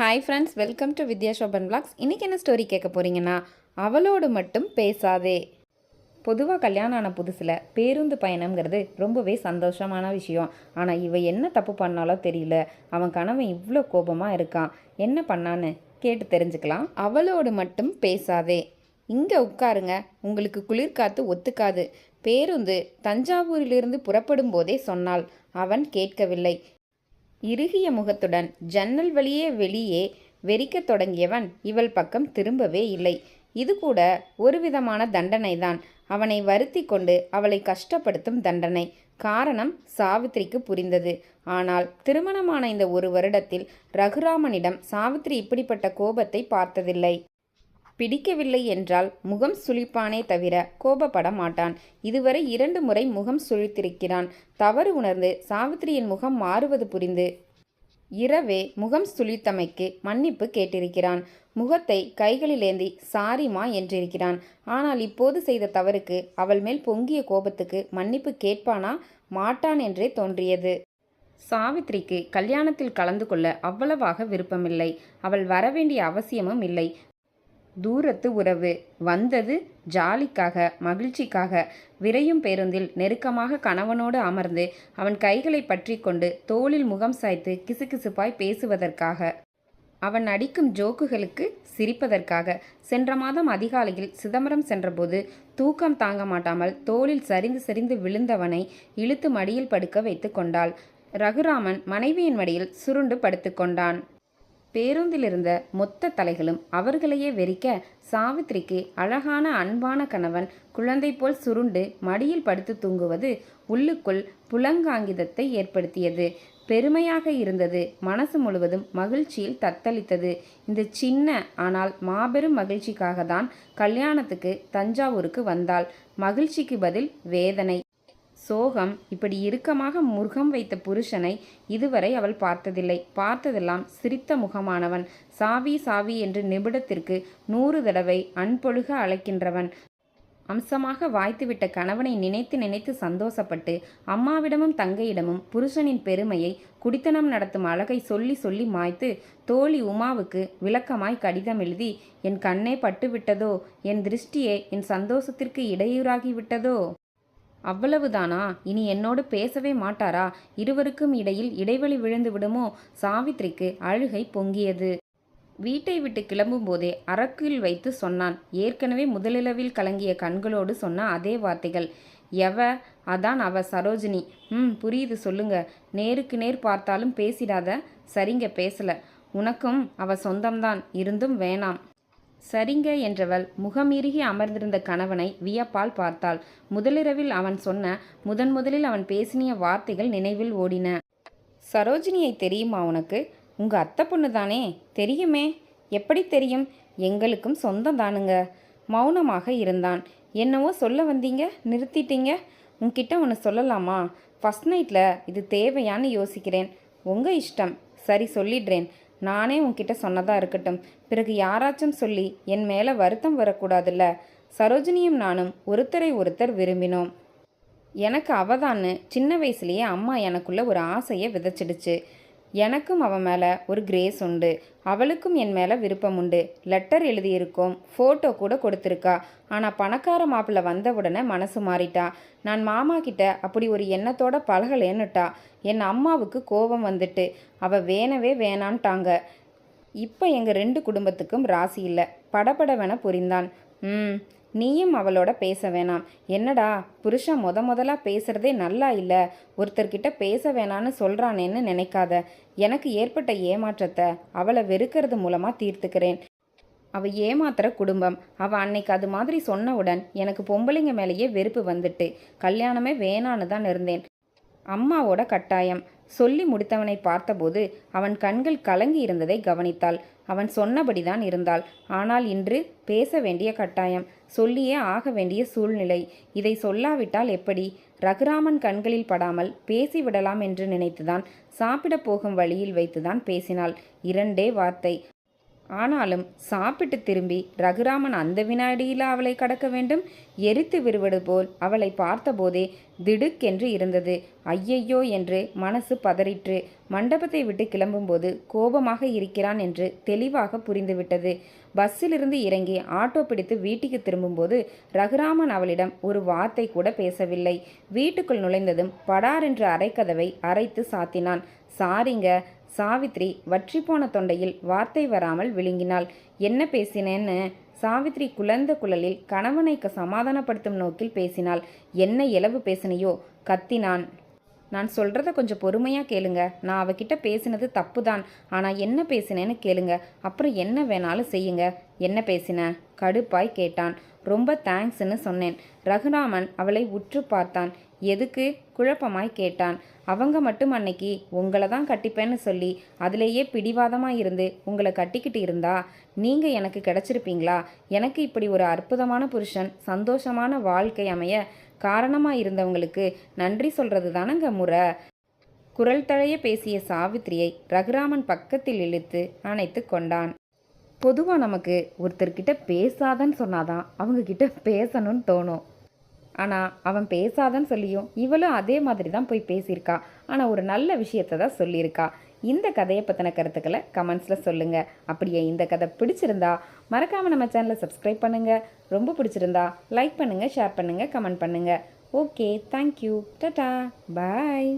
Hi friends welcome to Vidya Shoban blogs இன்றைக்கி என்ன story கேட்க போகிறீங்கன்னா அவளோடு மட்டும் பேசாதே. பொதுவாக கல்யாணம் ஆன புதுசில் பேருந்து பயணம்ங்கிறது ரொம்பவே சந்தோஷமான விஷயம். ஆனால் இவ என்ன தப்பு பண்ணாலோ தெரியல. அவன் கணவன் இவ்வளோ கோபமாக இருக்கான். என்ன பண்ணான்னு கேட்டு தெரிஞ்சுக்கலாம். அவளோடு மட்டும் பேசாதே. இங்கே உட்காருங்க. உங்களுக்கு குளிர்காத்து ஒத்துக்காது. பேருந்து தஞ்சாவூரிலிருந்து புறப்படும் போதே சொன்னாள். அவன் கேட்கவில்லை. இறுகிய முகத்துடன் ஜன்னல் வழியே வெளியே வெறிக்கத் தொடங்கியவன் இவள் பக்கம் திரும்பவே இல்லை. இது கூட ஒரு விதமான தண்டனைதான். அவனை வருத்தி கொண்டு அவளை கஷ்டப்படுத்தும் தண்டனை. காரணம் சாவித்திரிக்கு புரிந்தது. ஆனால் திருமணமான இந்த ஒரு வருடத்தில் ரகுராமனிடம் சாவித்திரி இப்படிப்பட்ட கோபத்தை பார்த்ததில்லை. பிடிக்கவில்லை என்றால் முகம் சுழிப்பானே தவிர கோபப்பட மாட்டான். இதுவரை இரண்டு முறை முகம் சுழித்திருக்கிறான். தவறு உணர்ந்து சாவித்திரியின் முகம் மாறுவது புரிந்து இரவே முகம் சுழித்தமைக்கு மன்னிப்பு கேட்டிருக்கிறான். முகத்தை கைகளிலேந்தி சாரிமா என்றிருக்கிறான். ஆனால் இப்போது செய்த தவறுக்கு அவள் மேல் பொங்கிய கோபத்துக்கு மன்னிப்பு கேட்பானா? மாட்டான் என்றே தோன்றியது. சாவித்திரிக்கு கல்யாணத்தில் கலந்து கொள்ள அவ்வளவாக விருப்பமில்லை. அவள் வரவேண்டிய அவசியமும் இல்லை. தூரத்து உறவு. வந்தது ஜாலிக்காக மகிழ்ச்சிக்காக. விரையும் பேருந்தில் நெருக்கமாக கணவனோடு அமர்ந்து அவன் கைகளை பற்றி கொண்டு தோளில் முகம் சாய்த்து கிசுகிசுப்பாய் பேசுவதற்காக. அவன் அடிக்கும் ஜோக்குகளுக்கு சிரிப்பதற்காக. சென்ற மாதம் அதிகாலையில் சிதம்பரம் சென்றபோது தூக்கம் தாங்க மாட்டாமல் தோளில் சரிந்து சரிந்து விழுந்தவனை இழுத்து மடியில் படுக்க வைத்து கொண்டாள். ரகுராமன் மனைவியின் மடியில் சுருண்டு படுத்துக்கொண்டான் பேருந்திலிருந்த மொத்த தலைகளும் அவர்களையே வெறிக்க சாவித்திரிக்கு அழகான அன்பான கணவன் குழந்தை போல் சுருண்டு மடியில் படுத்து தூங்குவது உள்ளுக்குள் புலங்காங்கிதத்தை ஏற்படுத்தியது. பெருமையாக இருந்தது. மனசு முழுவதும் மகிழ்ச்சியில் தத்தளித்தது. இந்த சின்ன ஆனால் மாபெரும் மகிழ்ச்சிக்காக தான் கல்யாணத்துக்கு தஞ்சாவூருக்கு வந்தாள். மகிழ்ச்சிக்கு பதில் வேதனை. சோகம் இப்படி இறுக்கமாக முருகம் வைத்த புருஷனை இதுவரை அவள் பார்த்ததில்லை. பார்த்ததெல்லாம் சிரித்த முகமானவன். சாவி சாவி என்று நிமிடத்திற்கு நூறு தடவை அன்பொழுக அழைக்கின்றவன். அம்சமாக வாய்த்துவிட்ட கணவனை நினைத்து நினைத்து சந்தோஷப்பட்டு அம்மாவிடமும் தங்கையிடமும் புருஷனின் பெருமையை குடித்தனம் நடத்தும் அழகை சொல்லி சொல்லி மாய்த்து தோழி உமாவுக்கு விளக்கமாய் கடிதம் எழுதி என் கண்ணே பட்டுவிட்டதோ? என் திருஷ்டியே என் சந்தோஷத்திற்கு இடையூறாகிவிட்டதோ? அவ்வளவுதானா? இனி என்னோடு பேசவே மாட்டாரா? இருவருக்கும் இடையில் இடைவெளி விழுந்து விடுமோ? சாவித்ரிக்கு அழுகை பொங்கியது. வீட்டை விட்டு கிளம்பும்போதே அரக்கில் வைத்து சொன்னான். ஏற்கனவே முதலிரவில் கலங்கிய கண்களோடு சொன்ன அதே வார்த்தைகள். எவ? அதான் அவ சரோஜினி. ம் புரியுது சொல்லுங்க. நேருக்கு நேர் பார்த்தாலும் பேசிடாத. சரிங்க பேசல. உனக்கும் அவ சொந்தம்தான். இருந்தும் வேணாம். சரிங்க என்றவள் முகமிருகி அமர்ந்திருந்த கணவனை வியப்பால் பார்த்தாள். முதலிரவில் அவன் சொன்ன முதன் முதலில் அவன் பேசினிய வார்த்தைகள் நினைவில் ஓடின. சரோஜினியை தெரியுமா உனக்கு? உங்க அத்தை பொண்ணு தானே தெரியுமே. எப்படி தெரியும்? எங்களுக்கும் சொந்தம் தானுங்க. மௌனமாக இருந்தான். என்னவோ சொல்ல வந்தீங்க? நிறுத்திட்டீங்க? உன்கிட்ட ஒன்று சொல்லலாமா? ஃபஸ்ட் நைட்டில் இது தேவையான்னு யோசிக்கிறேன். உங்கள் இஷ்டம். சரி சொல்லிடுறேன். நானே உன்கிட்ட சொன்னதா இருக்கட்டும். பிறகு யாராச்சும் சொல்லி என் மேலே வருத்தம் வரக்கூடாதுல்ல. சரோஜினியும் நானும் ஒருத்தரை ஒருத்தர் விரும்பினோம். எனக்கு அவதான்னு சின்ன வயசுலேயே அம்மா எனக்குள்ள ஒரு ஆசையை விதைச்சிடுச்சு. எனக்கும் அவன் மேலே ஒரு கிரேஸ் உண்டு. அவளுக்கும் என் மேலே விருப்பம் உண்டு. லெட்டர் எழுதியிருக்கோம். ஃபோட்டோ கூட கொடுத்துருக்கா. ஆனால் பணக்கார மாப்பிள்ளை வந்த உடனே மனசு மாறிட்டா. நான் மாமா கிட்ட அப்படி ஒரு எண்ணத்தோட பழகலேன்னுட்டா. என் அம்மாவுக்கு கோபம் வந்துட்டு அவள் வேணவே வேணான்ட்டாங்க. இப்போ எங்கள் ரெண்டு குடும்பத்துக்கும் ராசி இல்லை. படபடவென புரிந்தான். ம் நீயும் அவளோட பேச வேணாம். என்னடா புருஷன் முத முதலாக பேசுறதே நல்லா இல்லை. ஒருத்தர்கிட்ட பேச வேணான்னு சொல்கிறானேன்னு நினைக்காத. எனக்கு ஏற்பட்ட ஏமாற்றத்தை அவளை வெறுக்கிறது மூலமாக தீர்த்துக்கிறேன். அவள் ஏமாத்துற குடும்பம். அவள் அன்னைக்கு அது மாதிரி சொன்னவுடன் எனக்கு பொம்பளைங்க மேலேயே வெறுப்பு வந்துட்டு கல்யாணமே வேணான்னு தான் இருந்தேன். அம்மாவோட கட்டாயம். சொல்லி முடித்தவனை பார்த்தபோது அவன் கண்கள் கலங்கி இருந்ததை கவனித்தாள். அவன் சொன்னபடிதான் இருந்தாள். ஆனால் இன்று பேச வேண்டிய கட்டாயம். சொல்லியே ஆக வேண்டிய சூழ்நிலை. இதை சொல்லாவிட்டால் எப்படி? ரகுராமன் கண்களில் படாமல் பேசிவிடலாம் என்று நினைத்துதான் சாப்பிடப் போகும் வழியில் வைத்துதான் பேசினாள். இரண்டே வார்த்தை. ஆனாலும் சாப்பிட்டு திரும்பி ரகுராமன் அந்த வினாடியில் அவளை கடக்க வேண்டும்? எரித்து விடுவது போல் அவளை பார்த்தபோதே திடுக்கென்று இருந்தது. ஐயையோ என்று மனசு பதறிற்று. மண்டபத்தை விட்டு கிளம்பும்போது கோபமாக இருக்கிறான் என்று தெளிவாக புரிந்துவிட்டது. பஸ்ஸிலிருந்து இறங்கி ஆட்டோ பிடித்து வீட்டுக்கு திரும்பும்போது ரகுராமன் அவளிடம் ஒரு வார்த்தை கூட பேசவில்லை. வீட்டுக்குள் நுழைந்ததும் படாரென்று அரைக்கதவை அரைத்து சாத்தினான். சாரிங்க சாவித்ரி வற்றிப்போன தொண்டையில் வார்த்தை வராமல் விழுங்கினாள். என்ன பேசினேன்னு? சாவித்ரி குழந்த குழலில் கணவனை சமாதானப்படுத்தும் நோக்கில் பேசினாள். என்ன இலவு பேசினையோ? கத்தினான். நான் சொல்கிறத கொஞ்சம் பொறுமையாக கேளுங்க. நான் அவகிட்ட பேசினது தப்பு தான் ஆனால் என்ன பேசினேன்னு கேளுங்க. அப்புறம் என்ன வேணாலும் செய்யுங்க. என்ன பேசின? கடுப்பாய் கேட்டான். ரொம்ப தேங்க்ஸ்னு சொன்னேன். ரகுராமன் அவளை உற்று பார்த்தான். எதுக்கு? குழப்பமாய் கேட்டான். அவங்க மட்டும் அன்னைக்கு உங்களை தான் கட்டிப்பேன்னு சொல்லி அதிலேயே பிடிவாதமாக இருந்து உங்களை கட்டிக்கிட்டு இருந்தா? நீங்கள் எனக்கு கிடச்சிருப்பீங்களா? எனக்கு இப்படி ஒரு அற்புதமான புருஷன் சந்தோஷமான வாழ்க்கை அமைய காரணமாக இருந்தவங்களுக்கு நன்றி சொல்கிறது தானங்க முறை? குரல் தழைய பேசிய சாவித்திரியை ரகுராமன் பக்கத்தில் இழுத்து அணைத்து கொண்டான். பொதுவாக நமக்கு ஒருத்தர்கிட்ட பேசாதன்னு சொன்னாதான் அவங்கக்கிட்ட பேசணும்னு தோணும். ஆனால் அவன் பேசாதன்னு சொல்லியும் இவளும் அதே மாதிரி தான் போய் பேசியிருக்கா. ஆனால் ஒரு நல்ல விஷயத்தை தான் சொல்லியிருக்கா. இந்த கதையை பற்றின கருத்துக்களை கமெண்ட்ஸில் சொல்லுங்கள் அப்படியே இந்த கதை பிடிச்சிருந்தா மறக்காமல் நம்ம சேனலை சப்ஸ்கிரைப் பண்ணுங்கள் ரொம்ப பிடிச்சிருந்தா லைக் பண்ணுங்கள் ஷேர் பண்ணுங்கள் கமெண்ட் பண்ணுங்கள் ஓகே தேங்க்யூ டட்டா பாய்.